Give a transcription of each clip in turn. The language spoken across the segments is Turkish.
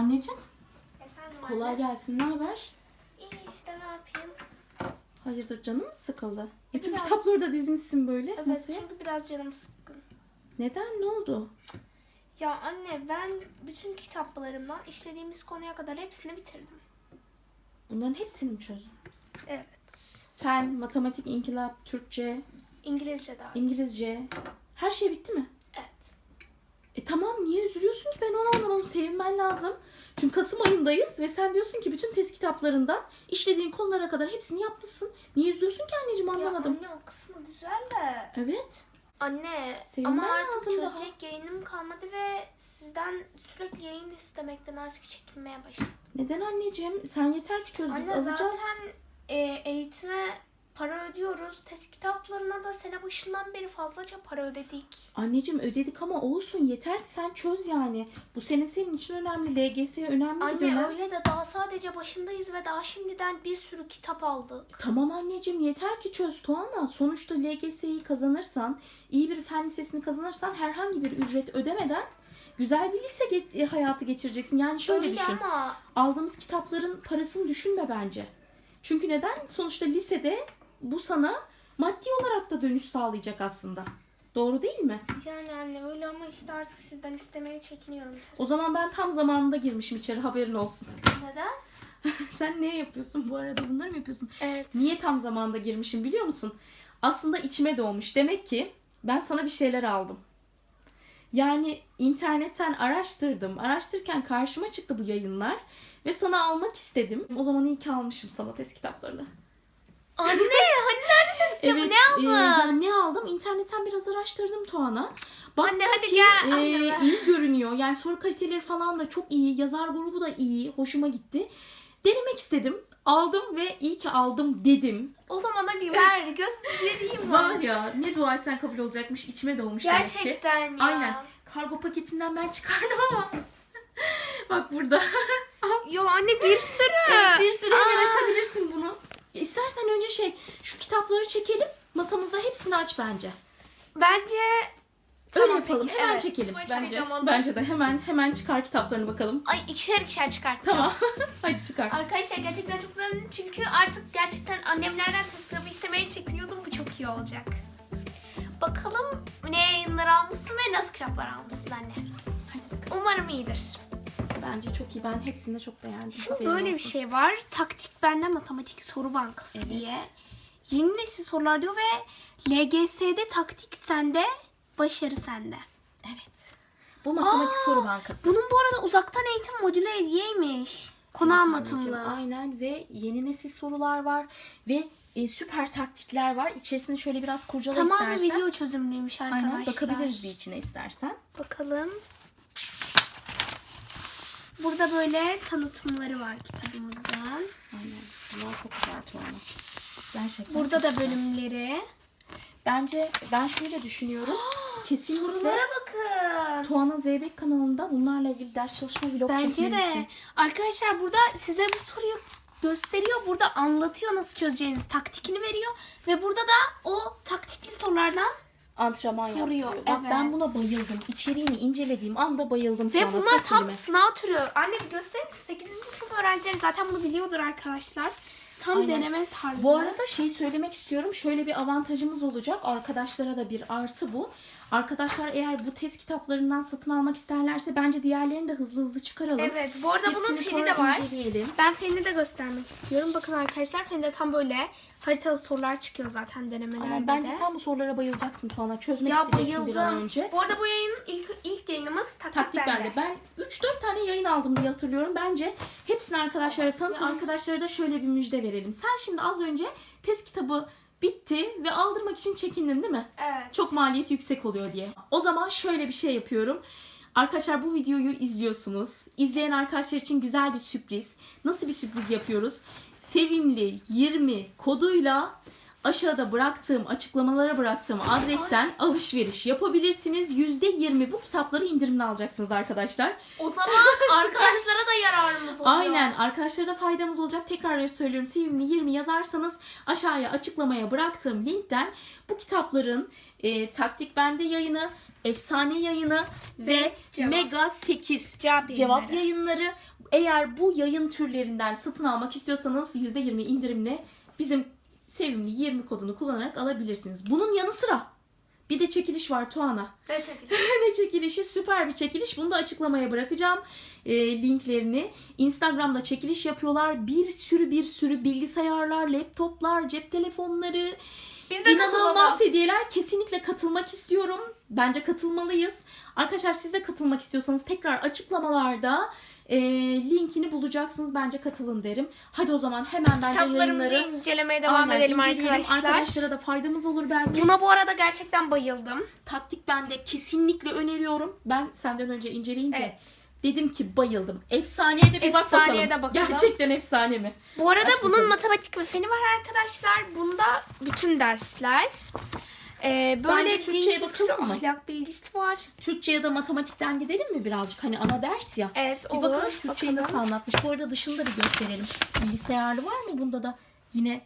Anneciğim Efendim kolay anne? gelsin. Ne haber? İyi işte ne yapayım? Hayırdır canım mı sıkıldı? Bütün Biraz. kitapları da dizmişsin böyle Evet masaya. çünkü biraz canım sıkkın. Neden? Ne oldu? Ya anne ben bütün kitaplarımdan işlediğimiz konuya kadar hepsini bitirdim. Bunların hepsini mi çözdün? Evet. Fen, matematik, inkılap, Türkçe, İngilizce de. İngilizce. Her şey bitti mi? E tamam niye üzülüyorsun ki ben onu anlamadım. Sevinmen lazım. Çünkü Kasım ayındayız ve sen diyorsun ki bütün test kitaplarından işlediğin konulara kadar hepsini yapmışsın. Niye üzülüyorsun ki anneciğim anlamadım. Ya anne o kısmı güzel de. Evet. Anne Sevinmen ama artık lazım daha. çözecek yayınım kalmadı ve sizden sürekli yayın istemekten artık çekinmeye başladım. Neden anneciğim? Sen yeter ki çöz biz Anne alacağız. zaten e, eğitime para ödüyoruz. Test kitaplarına da sene başından beri fazlaca para ödedik. Anneciğim ödedik ama olsun yeter ki sen çöz yani. Bu sene senin için önemli. LGS önemli bir Anne dönem. öyle de daha sadece başındayız ve daha şimdiden bir sürü kitap aldık. Tamam anneciğim yeter ki çöz Tuana. Sonuçta LGS'yi kazanırsan, iyi bir fen lisesini kazanırsan herhangi bir ücret ödemeden güzel bir lise ge- hayatı geçireceksin. Yani şöyle öyle düşün. ama Aldığımız kitapların parasını düşünme bence. Çünkü neden? Sonuçta lisede bu sana maddi olarak da dönüş sağlayacak aslında. Doğru değil mi? yani anne öyle ama işte artık sizden istemeye çekiniyorum. O zaman ben tam zamanında girmişim içeri haberin olsun. Neden? Sen ne yapıyorsun bu arada bunları mı yapıyorsun? Evet. Niye tam zamanda girmişim biliyor musun? Aslında içime doğmuş. Demek ki ben sana bir şeyler aldım. Yani internetten araştırdım. Araştırırken karşıma çıktı bu yayınlar. Ve sana almak istedim. O zaman iyi ki almışım sana test kitaplarını. Anne hani nerede test kitabı? ne e, aldın? yani ne aldım? İnternetten biraz araştırdım Tuana. Baktım Anne, hadi ki, gel, e, anne iyi görünüyor. Yani soru kaliteleri falan da çok iyi. Yazar grubu da iyi. Hoşuma gitti. Denemek istedim. Aldım ve iyi ki aldım dedim. O zaman hadi ver göstereyim. Var ya ne dua etsen kabul olacakmış içime doğmuş demek ki. Gerçekten ya. Aynen. Kargo paketinden ben çıkardım ama. Bak burada. Yo anne bir sürü. bir sürü hemen Aa. açabilirsin bunu. İstersen önce şey şu kitapları çekelim. Masamızda hepsini aç bence. Bence Öyle Tamam, yapalım. peki, hemen evet. çekelim bence. heyecanlandım. Bence de hemen hemen çıkar kitaplarını bakalım. ay ikişer ikişer çıkartacağım. Tamam. Hadi çıkar. Arkadaşlar gerçekten çok güzel çünkü artık gerçekten annemlerden kitabı istemeye çekiniyordum. Bu çok iyi olacak. Bakalım ne yayınlar almışsın ve nasıl kitaplar almışsın anne. Hadi bakalım. Umarım iyidir. Bence çok iyi. Ben hepsini de çok beğendim. Şimdi Haberin böyle bir olsun. şey var. Taktik bende matematik soru bankası Evet. diye. Yeni nesil sorular diyor ve LGS'de taktik sende, başarı sende. Evet. Bu matematik Aa, soru bankası. Bunun bu arada uzaktan eğitim modülü hediyeymiş. Konu Evet anlatımlı. anneciğim, Aynen ve yeni nesil sorular var ve e, süper taktikler var. İçerisini şöyle biraz kurcala Tamamen istersen. video çözümlüymüş arkadaşlar. Aynen bakabiliriz bir içine istersen. Bakalım. Burada böyle tanıtımları var kitabımızın. Aynen. Bunlar çok güzel Tuana. Gerçekten. Burada da bölümleri. Bence ben şöyle düşünüyorum. Kesinlikle Sorulara bakın. Tuana Zeybek kanalında bunlarla ilgili ders çalışma vlog Bence çekmelisin. de. Arkadaşlar burada size bu soruyu gösteriyor. Burada anlatıyor nasıl çözeceğinizi. Taktikini veriyor. Ve burada da o taktikli sorulardan Antrenman Soruyor, yaptırıyor. Bak ben evet. buna bayıldım. İçeriğini incelediğim anda bayıldım. Ve Tuana, bunlar tek tam kelime. sınav türü. Anne bir gösterir misin? 8. sınıf öğrencileri zaten bunu biliyordur arkadaşlar. Tam Aynen. deneme tarzı. Bu arada şey söylemek istiyorum. Şöyle bir avantajımız olacak. Arkadaşlara da bir artı bu. Arkadaşlar eğer bu test kitaplarından satın almak isterlerse bence diğerlerini de hızlı hızlı çıkaralım. Evet bu arada bunun Hepsini feni sonra de var. inceleyelim. Ben feni de göstermek istiyorum. Bakın arkadaşlar fenide tam böyle haritalı sorular çıkıyor zaten denemelerde Aynen, bence de. sen bu sorulara bayılacaksın Tuana. Çözmek ya isteyeceksin bir an bayıldım. önce. Bu arada bu yayının ilk, ilk yayınımız taktik, Taktik bende. Ben 3-4 tane yayın aldım diye hatırlıyorum. Bence hepsini arkadaşlara tanıt. Ya. Arkadaşlara da şöyle bir müjde verelim. Sen şimdi az önce test kitabı bitti ve aldırmak için çekindin değil mi? Evet. Çok maliyeti yüksek oluyor diye. O zaman şöyle bir şey yapıyorum. Arkadaşlar bu videoyu izliyorsunuz. İzleyen arkadaşlar için güzel bir sürpriz. Nasıl bir sürpriz yapıyoruz? Sevimli 20 koduyla aşağıda bıraktığım, açıklamalara bıraktığım adresten alışveriş yapabilirsiniz. %20 bu kitapları indirimli alacaksınız arkadaşlar. O zaman arkadaşlara da yararımız oluyor. Aynen arkadaşlara da faydamız olacak. Tekrar söylüyorum sevimli 20 yazarsanız aşağıya açıklamaya bıraktığım linkten bu kitapların e, taktik bende yayını efsane yayını ve, Ve cevap. Mega 8 Cevap cevap yayınları. yayınları. Eğer bu yayın türlerinden satın almak istiyorsanız %20 indirimle bizim sevimli 20 kodunu kullanarak alabilirsiniz. Bunun yanı sıra bir de çekiliş var Tuana. Ne çekelim? ne çekilişi? Süper bir çekiliş. Bunu da açıklamaya bırakacağım e, linklerini. Instagram'da çekiliş yapıyorlar. Bir sürü bir sürü bilgisayarlar, laptoplar, cep telefonları. Biz de. İnanılmaz hediyeler. Kesinlikle katılmak istiyorum. Bence katılmalıyız. Arkadaşlar siz de katılmak istiyorsanız tekrar açıklamalarda e, linkini bulacaksınız. Bence katılın derim. Hadi o zaman hemen bence Kitaplarımızı yayınları incelemeye devam Aynen, edelim inceleyelim. arkadaşlar. Arkadaşlara da faydamız olur belki. Buna bu arada gerçekten bayıldım. Taktik ben de kesinlikle öneriyorum. Ben senden önce inceleyince Evet. dedim ki bayıldım. Efsaneye de bir bak Efsaneye bakalım. de bakalım. Gerçekten efsane mi? Bu arada Aç bunun bakalım. matematik ve feni var arkadaşlar. Bunda bütün dersler. Ee, böyle Bence Türkçe'ye kültürü, mı? ahlak bilgisi var. Türkçe ya da matematikten gidelim mi birazcık? Hani ana ders ya. Evet Bir olur. bakalım Türkçeyi nasıl anlatmış. Bu arada dışında bir gösterelim. Bilgisayarlı var mı bunda da? Yine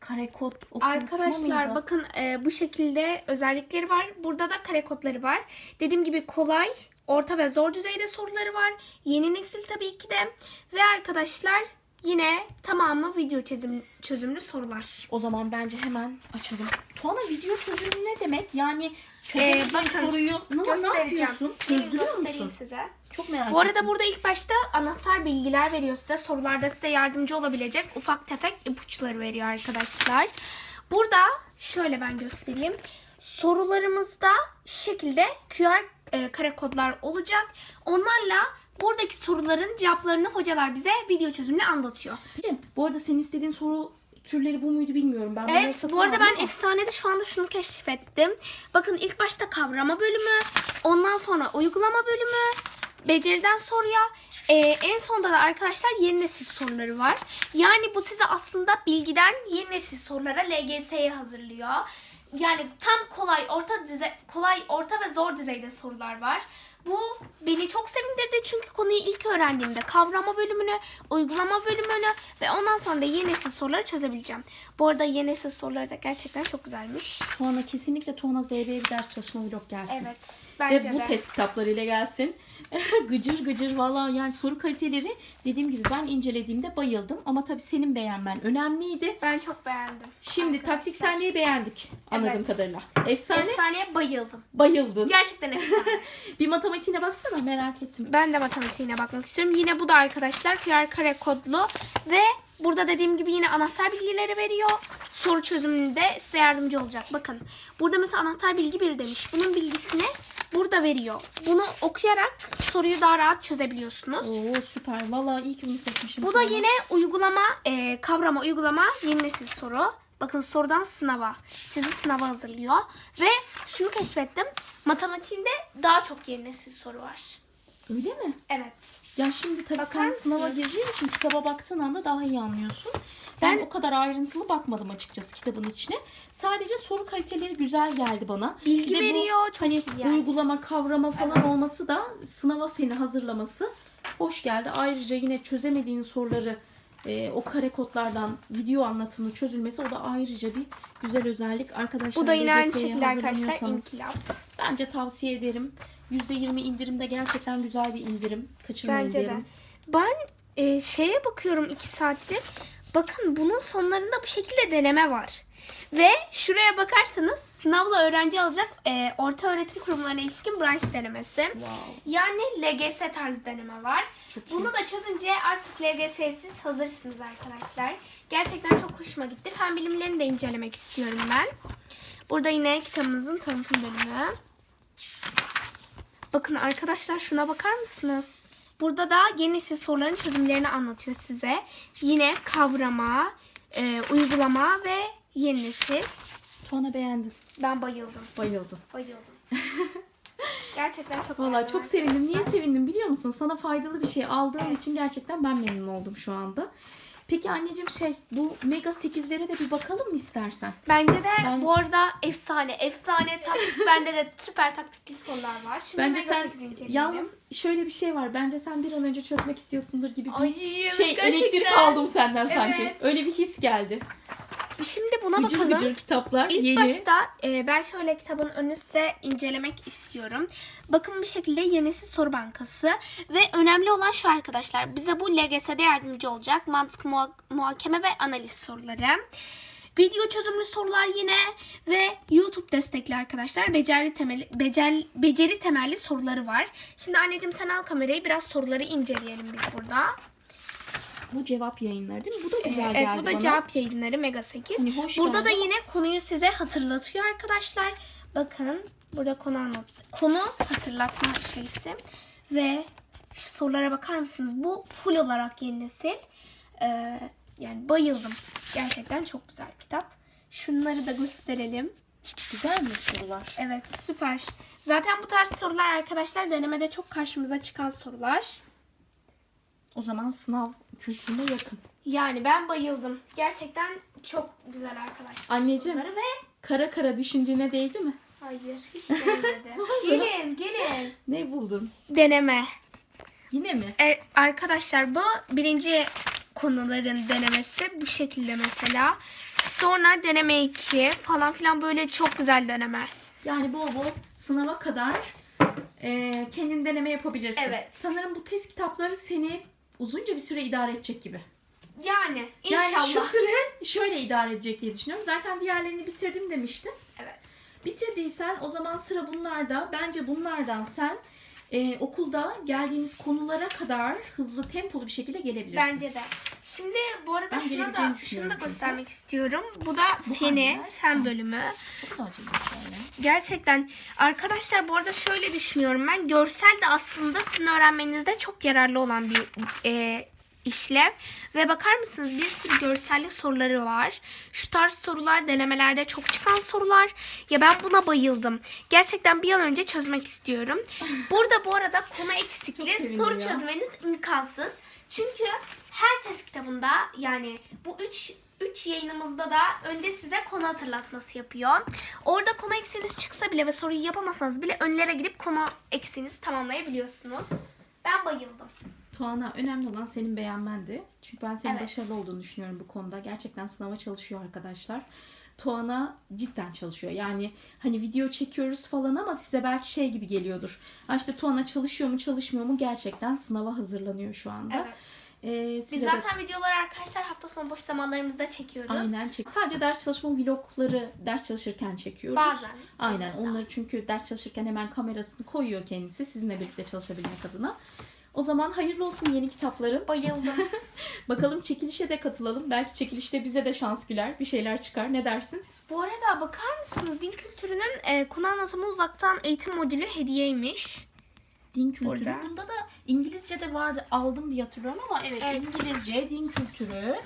kare kod okutma Arkadaşlar mıydı? bakın e, bu şekilde özellikleri var. Burada da kare kodları var. Dediğim gibi kolay, orta ve zor düzeyde soruları var. Yeni nesil tabii ki de. Ve arkadaşlar yine tamamı video çözüm, çözümlü sorular. O zaman bence hemen açalım. Tuana video çözümü ne demek? Yani çözemediğin Ee, bakın, soruyu ne, ne Göstereceğim. yapıyorsun? Gelin Çözdürüyor göstereyim musun? size. Çok merak Bu arada ettim. burada ilk başta anahtar bilgiler veriyor size. Sorularda size yardımcı olabilecek ufak tefek ipuçları veriyor arkadaşlar. Burada şöyle ben göstereyim. Sorularımızda şu şekilde QR e, kare kodlar olacak. Onlarla buradaki soruların cevaplarını hocalar bize video çözümle anlatıyor. Bilmiyorum. Bu arada senin istediğin soru türleri bu muydu bilmiyorum. Ben bunları Evet satın bu arada aldım ben ama- efsanede şu anda şunu keşfettim. Bakın ilk başta kavrama bölümü, ondan sonra uygulama bölümü, beceriden soruya, e, en sonda da arkadaşlar yeni nesil soruları var. Yani bu size aslında bilgiden yeni nesil sorulara LGS'ye hazırlıyor. Yani tam kolay, orta düzey, kolay, orta ve zor düzeyde sorular var. Bu beni çok sevindirdi çünkü konuyu ilk öğrendiğimde kavrama bölümünü, uygulama bölümünü ve ondan sonra da yeni nesil soruları çözebileceğim. Bu arada yeni nesil soruları da gerçekten çok güzelmiş. Tuana kesinlikle Tuana ZB bir ders çalışma vlog gelsin. Evet, bence Ve bu de. test kitaplarıyla gelsin. gıcır gıcır valla yani soru kaliteleri dediğim gibi ben incelediğimde bayıldım. Ama tabii senin beğenmen önemliydi. Ben çok beğendim. Şimdi Arkadaşlar. taktik sendeyi beğendik anladığım Evet. kadarıyla. Efsane Efsaneye bayıldım. bayıldın. Gerçekten efsane. Bir matematiğine baksana merak ettim. ben de matematiğine bakmak istiyorum. Yine bu da arkadaşlar QR kare kodlu ve burada dediğim gibi yine anahtar bilgileri veriyor. Soru çözümünde size yardımcı olacak. Bakın burada mesela anahtar bilgi bir demiş. Bunun bilgisini burada veriyor. Bunu okuyarak soruyu daha rahat çözebiliyorsunuz. Oo süper. Valla iyi ki bunu seçmişim. Bu da Tuana. yine uygulama, e, kavrama uygulama yeni nesil soru. Bakın sorudan sınava. Sizi sınava hazırlıyor. Ve şunu keşfettim. Matematiğinde daha çok yeni nesil soru var. Öyle mi? Evet. Ya şimdi tabii Bakar sen sınava mısınız? girdiğin için kitaba baktığın anda daha iyi anlıyorsun. Ben, o kadar ayrıntılı bakmadım açıkçası kitabın içine. Sadece soru kaliteleri güzel geldi bana. Bilgi Bir de bu veriyor, çok hani iyi yani. uygulama, kavrama falan Evet. olması da sınava seni hazırlaması hoş geldi. Ayrıca yine çözemediğin soruları e, o kare kodlardan video anlatımı çözülmesi o da ayrıca bir güzel özellik. Arkadaşlar Bu da yine aynı LGS'ye şekilde arkadaşlar hazırlanıyorsanız inkılap. Bence tavsiye ederim. %20 indirimde gerçekten güzel bir indirim. Kaçırmayın Bence de. derim. Ben e, şeye bakıyorum iki saattir. Bakın bunun sonlarında bu şekilde deneme var. Ve şuraya bakarsanız sınavla öğrenci alacak e, orta öğretim kurumlarına ilişkin branş denemesi. Wow. Yani LGS tarzı deneme var. Çok iyi. Bunu da çözünce artık LGS'siz hazırsınız arkadaşlar. Gerçekten çok hoşuma gitti. Fen bilimlerini de incelemek istiyorum ben. Burada yine kitabımızın tanıtım bölümü. Bakın arkadaşlar şuna bakar mısınız? Burada da yeni nesil soruların çözümlerini anlatıyor size. Yine kavrama, e, uygulama ve yeni nesil. Tuana beğendim. Ben bayıldım. Bayıldım. Bayıldım. Gerçekten çok Valla çok sevindim. Niye sevindim biliyor musun? Sana faydalı bir şey aldığım Evet. için gerçekten ben memnun oldum şu anda. Peki anneciğim şey bu Mega 8'lere de bir bakalım mı istersen? Bence de Ben- bu arada efsane, efsane taktik bende de süper taktikli sorular var. Şimdi Bence Mega sen 8 inceleyelim. yalnız şöyle bir şey var. Bence sen bir an önce çözmek istiyorsundur gibi bir Ay, evet, şey gerçekten. elektrik aldım senden sanki. Evet. Öyle bir his geldi. Şimdi buna Gıcır bakalım. gıcır kitaplar. İlk yeni. başta e, ben şöyle kitabın önünü size incelemek istiyorum. Bakın bu şekilde yenisi soru bankası ve önemli olan şu arkadaşlar. Bize bu LGS'de yardımcı olacak mantık muha- muhakeme ve analiz soruları. Video çözümlü sorular yine ve YouTube destekli arkadaşlar. Beceri temeli beceri, beceri temelli soruları var. Şimdi anneciğim sen al kamerayı biraz soruları inceleyelim biz burada. Bu cevap yayınları değil mi? Bu da güzel evet geldi bu da bana. cevap yayınları Mega 8. Hani hoş burada geldi. da yine konuyu size hatırlatıyor arkadaşlar. Bakın burada konu anlat konu hatırlatma şeysi ve şu sorulara bakar mısınız? Bu full olarak yeni nesil. Ee, yani bayıldım. Gerçekten çok güzel kitap. Şunları da gösterelim. Güzel mi sorular? Evet süper. Zaten bu tarz sorular arkadaşlar denemede çok karşımıza çıkan sorular. O zaman sınav kültürüne yakın. Yani ben bayıldım. Gerçekten çok güzel arkadaşlar. Anneciğim. ve Kara kara düşündüğüne değdi mi? Hayır hiç değmedi. gelin gelin. Ne buldun? Deneme. Yine mi? E, arkadaşlar bu birinci konuların denemesi bu şekilde mesela. Sonra deneme 2 falan filan böyle çok güzel deneme. Yani bol bol sınava kadar e, kendin deneme yapabilirsin. Evet. Sanırım bu test kitapları seni uzunca bir süre idare edecek gibi. Yani inşallah. Yani şu süre şöyle idare edecek diye düşünüyorum. Zaten diğerlerini bitirdim demiştin. Evet. Bitirdiysen o zaman sıra bunlarda. Bence bunlardan sen e, okulda geldiğiniz konulara kadar hızlı tempolu bir şekilde gelebilirsin. Bence de. Şimdi bu arada Ben şuna da, şunu da çünkü. göstermek istiyorum. Bu da Bu feni, fen bölümü. Çok güzel şöyle. Gerçekten arkadaşlar bu arada şöyle düşünüyorum ben. Görsel de aslında sizin öğrenmenizde çok yararlı olan bir e, işlev. Ve bakar mısınız bir sürü görsellik soruları var. Şu tarz sorular denemelerde çok çıkan sorular. Ya ben buna bayıldım. Gerçekten bir an önce çözmek istiyorum. Burada bu arada konu eksikli soru ya. çözmeniz imkansız. Çünkü her test kitabında yani bu üç 3 yayınımızda da önde size konu hatırlatması yapıyor. Orada konu eksiğiniz çıksa bile ve soruyu yapamasanız bile önlere gidip konu eksiğinizi tamamlayabiliyorsunuz. Ben bayıldım. Tuana önemli olan senin beğenmendi. Çünkü ben senin Evet. başarılı olduğunu düşünüyorum bu konuda. Gerçekten sınava çalışıyor arkadaşlar. Tuana cidden çalışıyor. Yani hani video çekiyoruz falan ama size belki şey gibi geliyordur. Ha işte Tuana çalışıyor mu çalışmıyor mu gerçekten sınava hazırlanıyor şu anda. Evet. Ee, Biz size de- zaten videoları arkadaşlar hafta sonu boş zamanlarımızda çekiyoruz. Aynen çek. Sadece ders çalışma vlogları ders çalışırken çekiyoruz. Bazen. Aynen. Onları çünkü ders çalışırken hemen kamerasını koyuyor kendisi sizinle birlikte çalışabilmek adına. O zaman hayırlı olsun yeni kitapların. Bayıldım. Bakalım çekilişe de katılalım. Belki çekilişte bize de şans güler. Bir şeyler çıkar. Ne dersin? Bu arada bakar mısınız din kültürünün e, konu anlatımı uzaktan eğitim modülü hediyeymiş. Din kültürü. Burada. Bunda da İngilizce de vardı. Aldım diye hatırlıyorum ama evet, Evet. İngilizce, din kültürü,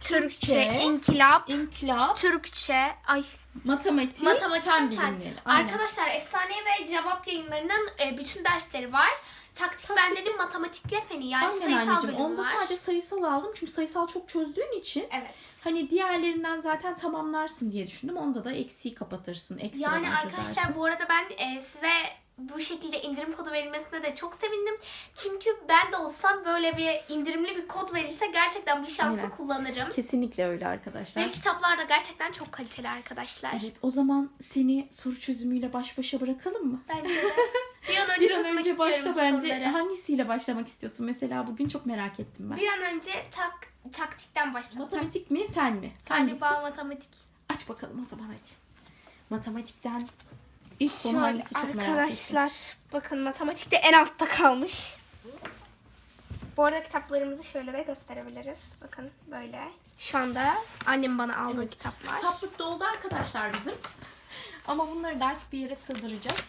Türkçe, inkılap, inkılap, Türkçe, ay matematik, Matematik fen bilimleri. Aynen. Arkadaşlar efsane ve cevap yayınlarının e, bütün dersleri var. Taktik, Taktik- bendenin matematikle feni yani Aynen sayısal anneciğim. bölümü Onda var. sadece sayısal aldım. Çünkü sayısal çok çözdüğün için Evet. Hani diğerlerinden zaten tamamlarsın diye düşündüm. Onda da eksiği kapatırsın. Ekstradan Yani arkadaşlar çözersin. bu arada ben e, size bu şekilde indirim kodu verilmesine de çok sevindim. Çünkü ben de olsam böyle bir indirimli bir kod verirse gerçekten bu şansı Aynen. kullanırım. Kesinlikle öyle arkadaşlar. Ve kitaplar da gerçekten çok kaliteli arkadaşlar. Evet o zaman seni soru çözümüyle baş başa bırakalım mı? Bence de. Bir an önce Bir an çözmek önce başla bence. soruları. Hangisiyle başlamak istiyorsun? Mesela bugün çok merak ettim ben. Bir an önce tak, taktikten başlamak. Matematik mi, fen mi? Hangisi? Galiba matematik. Aç bakalım o zaman hadi. Matematikten ilk konu hangisi çok merak ettim. arkadaşlar bakın matematikte en altta kalmış. Bu arada kitaplarımızı şöyle de gösterebiliriz. Bakın böyle. Şu anda annem bana aldığı Evet, kitaplar. Kitaplık doldu arkadaşlar bizim. Ama bunları da artık bir yere sığdıracağız.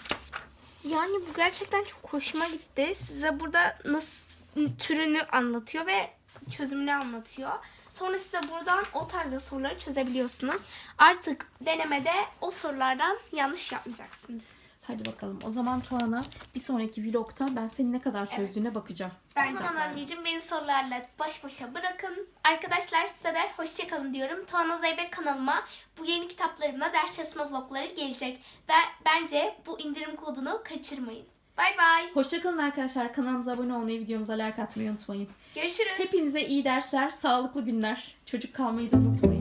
Yani bu gerçekten çok hoşuma gitti. Size burada nasıl türünü anlatıyor ve çözümünü anlatıyor. Sonra size buradan o tarzda soruları çözebiliyorsunuz. Artık denemede o sorulardan yanlış yapmayacaksınız. Hadi bakalım. O zaman Tuana bir sonraki vlogta ben senin ne kadar çözdüğüne bakacağım. O zaman anneciğim beni sorularla baş başa bırakın. Arkadaşlar size de hoşçakalın diyorum. Tuana Zeybek kanalıma bu yeni kitaplarımla ders çalışma vlogları gelecek. Ve bence bu indirim kodunu kaçırmayın. Bay bay. Hoşçakalın arkadaşlar. Kanalımıza abone olmayı, videomuza like atmayı unutmayın. Görüşürüz. Hepinize iyi dersler, sağlıklı günler. Çocuk kalmayı da unutmayın.